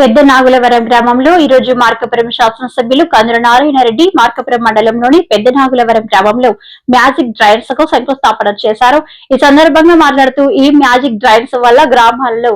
పెద్ద నాగులవరం గ్రామంలో ఈ రోజు మార్కపురం శాసనసభ్యులు కందుల నారాయణరెడ్డి మార్కపురం మండలంలోని పెద్ద నాగులవరం గ్రామంలో మ్యాజిక్ డ్రైన్స్కు శంకుస్థాపన చేశారు. ఈ సందర్భంగా మాట్లాడుతూ ఈ మ్యాజిక్ డ్రైన్స్ వల్ల గ్రామాల్లో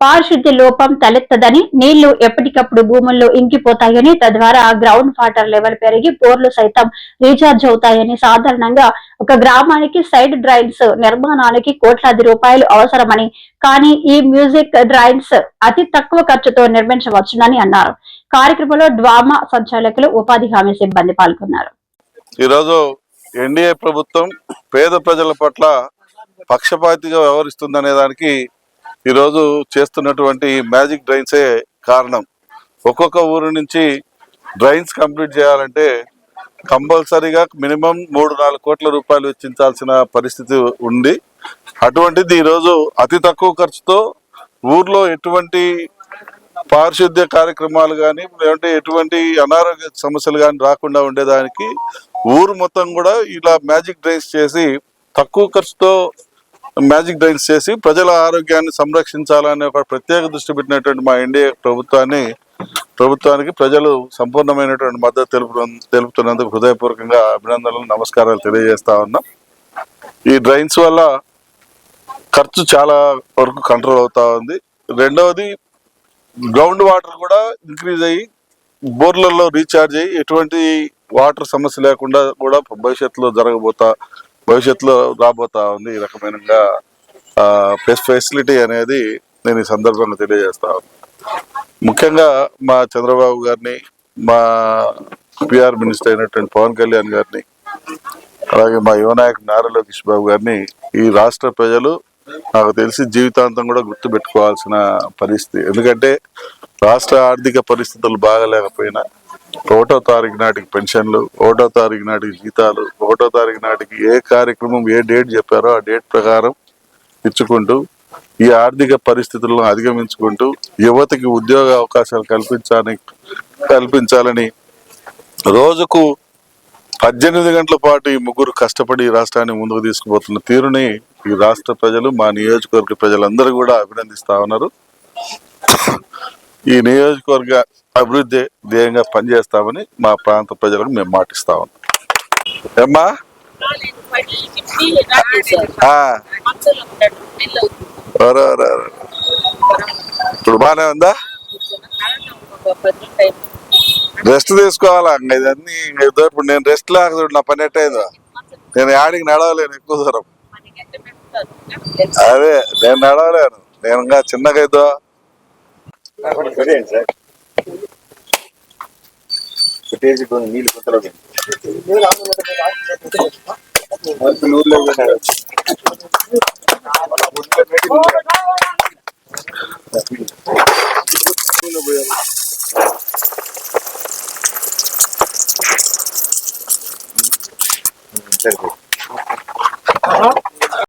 పారిశుద్ధ్య లోపం తలెత్తదని నీళ్ళు ఎప్పటికప్పుడు భూముల్లో ఇంకిపోతాయని తద్వారా గ్రౌండ్ వాటర్ లెవెల్ పెరిగి బోర్లు సైతం రీఛార్జ్ అవుతాయని సాధారణంగా ఒక గ్రామానికి సైడ్ డ్రైన్స్ నిర్మాణానికి కోట్లాది రూపాయలు అవసరమని కానీ ఈ మ్యూజిక్ డ్రైన్స్ అతి తక్కువ ఖర్చుతో నిర్మించవచ్చునని అన్నారు. కార్యక్రమంలో డ్వామా సంచాలకులు ఉపాధి హామీ సిబ్బంది పాల్గొన్నారు. ఈరోజు ఎన్డీఏ ప్రభుత్వం పేద ప్రజల పట్ల పక్షపాతిగా వ్యవహరిస్తుందనే దానికి ఈరోజు చేస్తున్నటువంటి మ్యాజిక్ డ్రైన్సే కారణం. ఒక్కొక్క ఊరు నుంచి డ్రైన్స్ కంప్లీట్ చేయాలంటే కంపల్సరీగా మినిమం మూడు నాలుగు కోట్ల రూపాయలు వెచ్చించాల్సిన పరిస్థితి ఉంది. అటువంటిది ఈరోజు అతి తక్కువ ఖర్చుతో ఊర్లో ఎటువంటి పారిశుద్ధ్య కార్యక్రమాలు కానీ లేదంటే ఎటువంటి అనారోగ్య సమస్యలు కానీ రాకుండా ఉండేదానికి ఊరు మొత్తం కూడా ఇలా మ్యాజిక్ డ్రైన్స్ చేసి తక్కువ ఖర్చుతో మ్యాజిక్ డ్రైన్స్ చేసి ప్రజల ఆరోగ్యాన్ని సంరక్షించాలనే ఒక ప్రత్యేక దృష్టి పెట్టినటువంటి మా ఎన్డీఏ ప్రభుత్వాన్ని ప్రభుత్వానికి ప్రజలు సంపూర్ణమైనటువంటి మద్దతు తెలుపు తెలుపుతున్నందుకు హృదయపూర్వకంగా అభినందనలు నమస్కారాలు తెలియజేస్తా ఉన్నాం. ఈ డ్రైన్స్ వల్ల ఖర్చు చాలా వరకు కంట్రోల్ అవుతా ఉంది. రెండవది గ్రౌండ్ వాటర్ కూడా ఇంక్రీజ్ అయ్యి బోర్లలో రీఛార్జ్ అయ్యి ఎటువంటి వాటర్ సమస్య లేకుండా కూడా భవిష్యత్తులో జరగబోతా భవిష్యత్తులో రాబోతా ఉంది ఈ రకమైన ఫెసిలిటీ అనేది నేను ఈ సందర్భంగా తెలియజేస్తా ముఖ్యంగా మా చంద్రబాబు గారిని మా పిఆర్ మినిస్టర్ అయినటువంటి పవన్ కళ్యాణ్ గారిని అలాగే మా యువనాయక్ నారా లోకేష్ బాబు గారిని ఈ రాష్ట్ర ప్రజలు నాకు తెలిసి జీవితాంతం కూడా గుర్తు పెట్టుకోవాల్సిన పరిస్థితి. ఎందుకంటే రాష్ట్ర ఆర్థిక పరిస్థితులు బాగలేకపోయినా ఒకటో తారీఖు నాటికి పెన్షన్లు ఒకటో తారీఖు నాటికి జీతాలు ఒకటో తారీఖు నాటికి ఏ కార్యక్రమం ఏ డేట్ చెప్పారో ఆ డేట్ ప్రకారం ఇచ్చుకుంటూ ఈ ఆర్థిక పరిస్థితులను అధిగమించుకుంటూ యువతకి ఉద్యోగ అవకాశాలు కల్పించాలని కల్పించాలని రోజుకు పద్దెనిమిది గంటల పాటు ఈ ముగ్గురు కష్టపడి రాష్ట్రాన్ని ముందుకు తీసుకుపోతున్న తీరుని ఈ రాష్ట్ర ప్రజలు మా నియోజకవర్గ ప్రజలందరూ కూడా అభినందిస్తా ఉన్నారు. ఈ నియోజకవర్గ అభివృద్ధి ధ్యేయంగా పనిచేస్తామని మా ప్రాంత ప్రజలకు మేము మాటిస్తా ఉన్నాం. ఏమ్మా. ఇప్పుడు బానే ఉందా? రెస్ట్ తీసుకోవాలా? ఇదన్నీ ఇప్పుడు నేను రెస్ట్ లేక చూడు నా పని ఎట్టయిందో? నేను యాడికి నడవలేను ఎక్కువ దూరం. అదే నేను నడవలేను. నేను ఇంకా చిన్నగా ఇద్దో పెట్టేసి కొన్ని నీళ్ళు కొత్తలో సరిపోయి